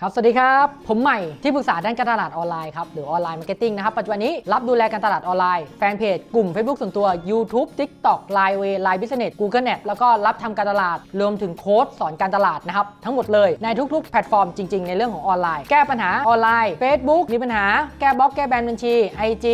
ครับ สวัสดีครับ ผมใหม่ที่ปรึกษาด้านการตลาดออนไลน์ครับ หรือออนไลน์มาร์เก็ตติ้งนะครับ ปัจจุบันนี้รับดูแลการตลาดออนไลน์ แฟนเพจ กลุ่ม Facebook ส่วนตัว YouTube TikTok Line Way Line Business Google Ads แล้วก็รับทำการตลาด รวมถึงโค้ดสอนการตลาดนะครับ ทั้งหมดเลยในทุกๆ แพลตฟอร์มจริงๆ ในเรื่องของออนไลน์ แก้ปัญหาออนไลน์ Facebook มีปัญหา แก้บล็อก แก้แบนบัญชี IG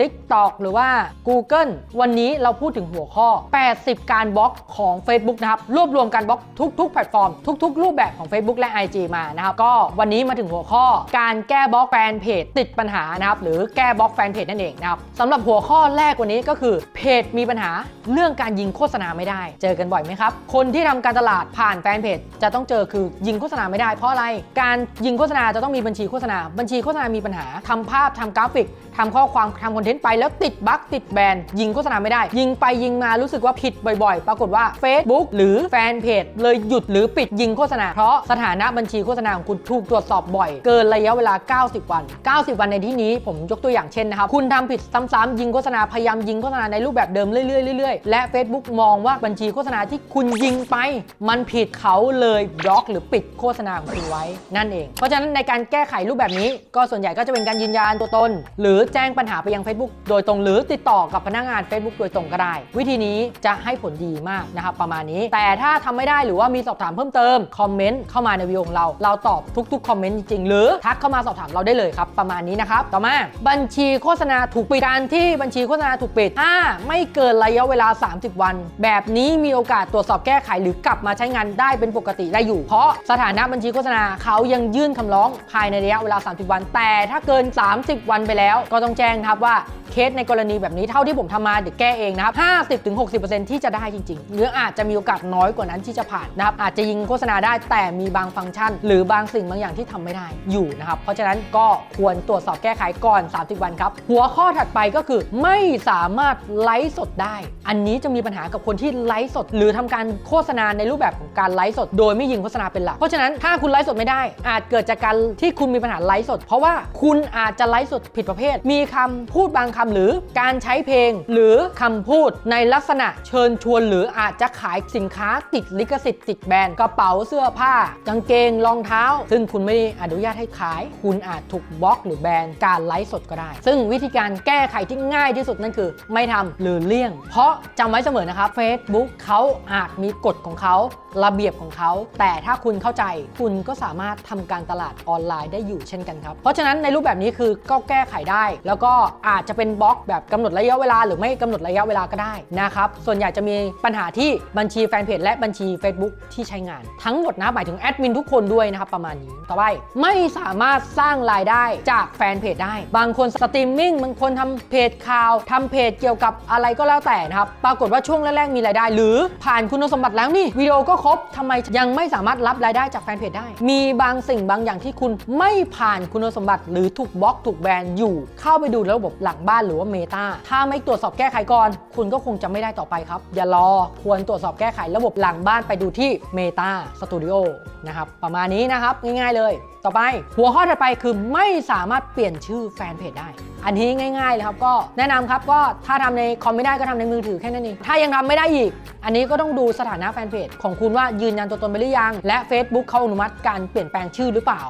TikTok หรือว่า Google วันนี้เราพูดถึงหัวข้อ 80 การบล็อกของ Facebook นะครับ รวบรวมการบล็อกทุก ๆ แพลตฟอร์ม ทุก ๆ รูปแบบของ Facebook และ IG มานะครับ ก็วันนี้มาถึงหัวข้อ การแก้บล็อกแฟนเพจติดปัญหานะครับหรือแก้บล็อกแฟนเพจนั่นเองนะครับสำหรับหัวข้อแรกวันนี้ก็คือเพจมีปัญหาเรื่องการยิงโฆษณาไม่ได้ เจอกันบ่อยไหมครับ คนที่ทำการตลาดผ่านแฟนเพจจะต้องเจอคือยิงโฆษณาไม่ได้เพราะอะไร การยิงโฆษณาจะต้องมีบัญชีโฆษณา บัญชีโฆษณามีปัญหาทำภาพทำกราฟิก ทำข้อความทำคอนเทนต์ไปแล้วติดบั๊กติดแบนยิงโฆษณาไม่ได้ ยิงไปยิงมารู้สึกว่าผิดบ่อยๆ ปรากฏว่า Facebook หรือแฟนเพจเลยหยุดหรือปิดยิงโฆษณา เพราะสถานะบัญชีโฆษณาของคุณถูกตรวจสอบบ่อย เกินระยะเวลา 90 วัน 90 วันในที่นี้ผมยกตัวอย่างเช่นนะครับคุณทำผิดซ้ำๆยิงโฆษณาพยายามยิงโฆษณาในรูปแบบเดิมเรื่อยๆเรื่อยๆและ Facebook มองว่าบัญชีโฆษณาที่คุณยิงไป มันผิดเขาเลยบล็อก หรือปิดโฆษณาของคุณไว้นั่นเอง เพราะฉะนั้นในการแก้ไขรูปแบบนี้ก็ส่วนใหญ่ก็จะเป็นการยืนยันตัวตน หรือแจ้งปัญหาไปยัง Facebook โดยตรงหรือติดต่อกับพนักงาน Facebook โดยตรงก็ได้ วิธีนี้จะให้ผลดีมากนะครับประมาณนี้ แต่ถ้าทำไม่ได้หรือว่ามีสอบถามเพิ่มเติมคอมเมนต์เข้ามาในวิดีโอของเรา เราตอบทุกๆคอมเมนต์จริงๆหรือทักเข้ามาสอบถามเราได้เลยครับประมาณนี้นะครับต่อมาบัญชีโฆษณาถูกปิดการที่บัญชีโฆษณาถูกปิดถ้าไม่เกินระยะเวลา 30 วัน แบบนี้มีโอกาสตรวจสอบแก้ไขหรือกลับมาใช้งานได้เป็นปกติได้อยู่ เพราะสถานะบัญชีโฆษณาเขายังยื่นคำร้องภายในระยะเวลา 30 วัน แต่ถ้าเกิน 30 วันไปแล้วก็ต้องแจ้งนะครับว่าเคสในกรณีแบบนี้เท่าที่ผมทำมาเดี๋ยวแก้เองนะครับ50-60%ที่จะได้จริงๆ หรืออาจจะมีโอกาสน้อยกว่านั้นที่จะผ่านนะครับอาจจะยิงโฆษณาได้แต่มีบางฟังก์ชัน หรือบางสิ่งบางอย่างที่ทำไม่ได้อยู่นะครับเพราะฉะนั้นก็ควรตรวจสอบแก้ไขก่อน 30 วันครับ หัวข้อถัดไปก็คือไม่สามารถไลฟ์สดได้ อันนี้จะมีปัญหากับคนที่ไลฟ์สด หรือทำการโฆษณาในรูปแบบของการไลฟ์สด โดยไม่ยิงโฆษณาเป็นหลัก เพราะฉะนั้นถ้าคุณไลฟ์สดไม่ได้ อาจเกิดจากการที่คุณมีปัญหาไลฟ์สด เพราะว่าคุณอาจจะไลฟ์สดผิดประเภทมีคำพูดบางคำหรือการใช้เพลง หรือคำพูดในลักษณะเชิญชวน หรืออาจจะขายสินค้าติดลิขสิทธิ์ติดแบรนด์กระเป๋าเสื้อผ้า กางเกงรองเท้า ซึ่งคุณไม่ได้อนุญาตให้ขาย คุณอาจถูกบล็อกหรือแบนการไลฟ์สดก็ได้ ซึ่งวิธีการแก้ไขที่ง่ายที่สุดนั่นคือ ไม่ทำหรือเลี่ยง เพราะจำไว้เสมอนะครับ Facebook เขาอาจมีกฎของเขาระเบียบของเขา แต่ถ้าคุณเข้าใจคุณก็สามารถทำการตลาดออนไลน์ได้อยู่เช่นกันครับ เพราะฉะนั้นในรูปแบบนี้คือก็แก้ไขได้แล้วก็อาจจะเป็นบล็อกแบบกำหนดระยะเวลา หรือไม่กำหนดระยะเวลาก็ได้นะครับส่วนใหญ่จะมีปัญหาที่บัญชีแฟนเพจและบัญชี Facebook ที่ใช้งาน ทั้งหมดนะหมายถึงแอดมินทุกคนด้วยนะครับประมาณนี้ต่อไปไม่สามารถสร้างรายได้จากแฟนเพจได้ บางคนสตรีมมิ่งบางคนทำเพจข่าวทำเพจเกี่ยวกับอะไรก็แล้วแต่นะครับปรากฏว่าช่วงแรกๆมีรายได้ หรือผ่านคุณสมบัติแล้วนี่วิดีโอก็ครบทำไมยังไม่สามารถรับรายได้จากแฟนเพจได้ มีบางสิ่งบางอย่างที่คุณไม่ผ่านคุณสมบัติ หรือถูกบล็อกถูกแบนอยู่เข้าไปดูระบบหลังบ้านหรือว่าเมตาถ้าไม่ตรวจสอบแก้ไขก่อน คุณก็คงจะไม่ได้ต่อไปครับ อย่ารอควรตรวจสอบแก้ไขระบบหลังบ้านไปดูที่ Meta Studio นะครับประมาณนี้นะครับง่ายๆเลย ต่อไปหัวข้อถัดไปคือไม่สามารถเปลี่ยนชื่อแฟนเพจได้ อันนี้ง่ายๆเลยครับก็แนะนำครับก็ถ้าทำในคอมไม่ได้ก็ทำในมือถือแค่นั้นเองถ้ายังทำไม่ได้อีก อันนี้ก็ต้องดูสถานะแฟนเพจของคุณว่ายืนยันตัวตนไปหรือยัง และ Facebook เขาอนุมัติการเปลี่ยนแปลงชื่อหรือเปล่า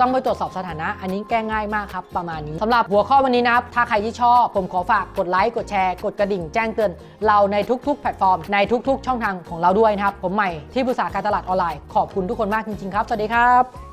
ต้องไปตรวจสอบสถานะ อันนี้แก้ง่ายมากครับ ประมาณนี้สำหรับหัวข้อวันนี้นะครับ ถ้าใครที่ชอบ ผมขอฝากกดไลค์กดแชร์กดกระดิ่งแจ้งเตือนเราในทุกๆ แพลตฟอร์ม ในทุก ๆ ช่องทางของเราด้วยนะครับผมใหม่ที่ปรึกษาการตลาดออนไลน์ขอบคุณทุกคนมากจริงๆครับสวัสดีครับ